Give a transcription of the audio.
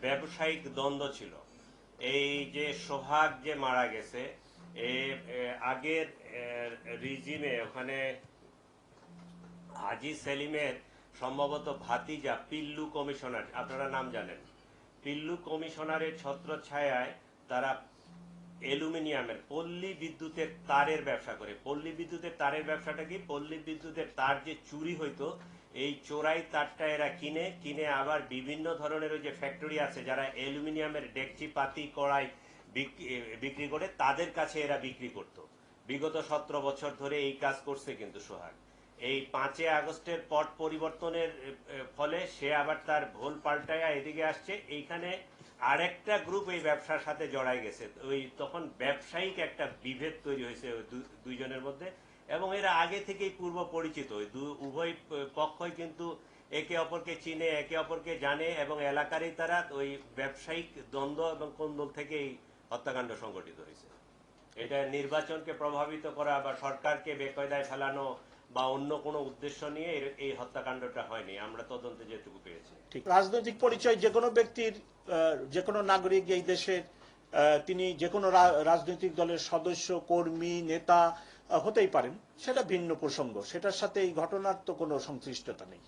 ব্যবসায়িক দ্বন্দ্ব ছিল। এই যে সোহাগ যে মারা গেছে এ, আগের রিজিমে ওখানে হাজি সেলিমের সম্ভবত ভাতিজা পিল্লু কমিশনার আপনারা নাম জানেন। পিল্লু কমিশনারের ছত্রছায়ায় তারা অ্যালুমিনিয়ামের, পল্লী বিদ্যুতের তারের ব্যবসা করে। পল্লী বিদ্যুতের তারের ব্যবসাটা কি? পল্লী বিদ্যুতের তার যে চুরি হইতো, এই চোরাই তারটা এরা কিনে কিনে আবার বিভিন্ন ধরনের ওই যে ফ্যাক্টরি আছে যারা অ্যালুমিনিয়ামের ডেকচি, পাতি, কড়াই বিক- বিক্রি করে, তাদের কাছে এরা বিক্রি করত। বিগত সতেরো বছর ধরে এই কাজ করছে কিন্তু সোহাগ। এই পাঁচে আগস্টের পট পরিবর্তনের ফলে সে আবার তার ভোল পাল্টায় এদিকে আসছে। এইখানে আরেকটা গ্রুপ এই ব্যবসার সাথে জড়াই গেছে। ওই তখন ব্যবসায়িক একটা বিভেদ তৈরি হয়েছে দুইজনের মধ্যে এবং এরা আগে থেকেই পূর্ব পরিচিত। উভয় পক্ষই কিন্তু একে অপরকে চিনে, একে অপরকে জানে এবং এলাকারই তারা ওই ব্যবসায়িক দ্বন্দ্ব এবং কোন্দল থেকেই হত্যাকাণ্ড সংঘটিত হয়েছে। এটা নির্বাচনকে প্রভাবিত করা বা সরকারকে বেকয়দায় ফেলানো বা অন্য কোনো উদ্দেশ্য নিয়ে এই হত্যাকাণ্ডটা হয়নি। আমরা তদন্তে যেটুকু পেয়েছি। ঠিক। রাজনৈতিক পরিচয় যে কোনো ব্যক্তির যে কোনো নাগরিক এই দেশের তিনি যে কোনো রাজনৈতিক দলের সদস্য, কর্মী, নেতা হতেই পারেন। সেটা ভিন্ন প্রসঙ্গ। সেটার সাথে এই ঘটনার তো কোনো সংশ্লিষ্টতা নেই।